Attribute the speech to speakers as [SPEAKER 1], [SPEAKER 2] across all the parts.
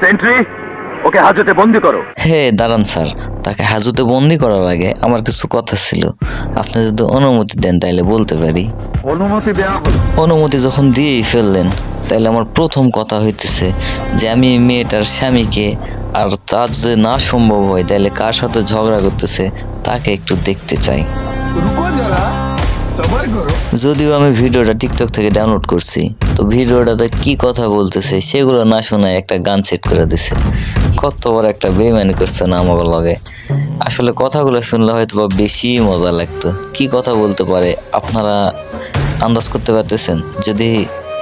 [SPEAKER 1] Sentry ওকে হাজতে বন্দি করো।
[SPEAKER 2] হে দাঁড়ান স্যার। তাকে হাজতে বন্দি করার আগে আমার কিছু কথা ছিল। আপনি যদি অনুমতি দেন তাইলে বলতে পারি।
[SPEAKER 1] অনুমতি দেওয়া হলো।
[SPEAKER 2] অনুমতি যখন দিয়েই ফেললেন তাহলে আমার প্রথম কথা হইতেছে যে আমি মেয়েটার স্বামীকে আর তা যদি না সম্ভব হয় তাহলে কার সাথে ঝগড়া করতেছে তাকে একটু দেখতে চাই। যদিও আমি ভিডিওটা টিকটক থেকে ডাউনলোড করছি তো ভিডিওটাতে কি কথা বলতেছে সেগুলো না শোনায় একটা গান সেট করে দিছে। কত বড় একটা বেমানি করছে না আমার লগে। আসলে কথাগুলো শুনলে হয়তো বা বেশি মজা লাগতো। কি কথা বলতে পারে আপনারা আন্দাজ করতে পারতেছেন? যদি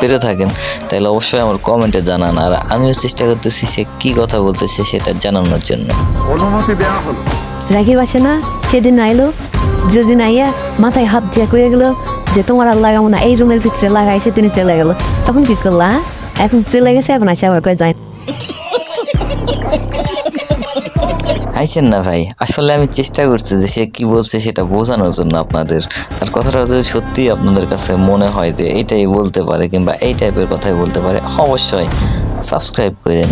[SPEAKER 2] পেরে থাকেন তাহলে অবশ্যই আমার কমেন্টে জানান। আর আমিও চেষ্টা করতেছি সে কি কথা বলতেছে সেটা জানানোর জন্য।
[SPEAKER 1] অনুমতি দেওয়া হলো।
[SPEAKER 3] রাগিব আছে না? সেদিন আইলো। যেদিন আইয়া মাথায় হাত দিয়া কয়ে গেলো যে তোমার আর লাগাবো না এই রুমের ভিতরে লাগাইছে, তিনি চলে গেল। তখন কি করলা? এখন চলে গেছে, এখন আসে আবার কয়ে যায়
[SPEAKER 2] আইছেন না ভাই, আসলে আমি চেষ্টা করছি যে সে কি বলছে সেটা বোঝানোর জন্য আপনাদের। আর কথাটা যদি সত্যি আপনাদের কাছে মনে হয় যে এইটাই বলতে পারে কিংবা এই টাইপের কথাই বলতে পারে, অবশ্যই সাবস্ক্রাইব করেন।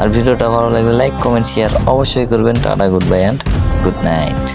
[SPEAKER 2] আর ভিডিওটা ভালো লাগলে লাইক কমেন্ট শেয়ার অবশ্যই করবেন। Tata good bye and good night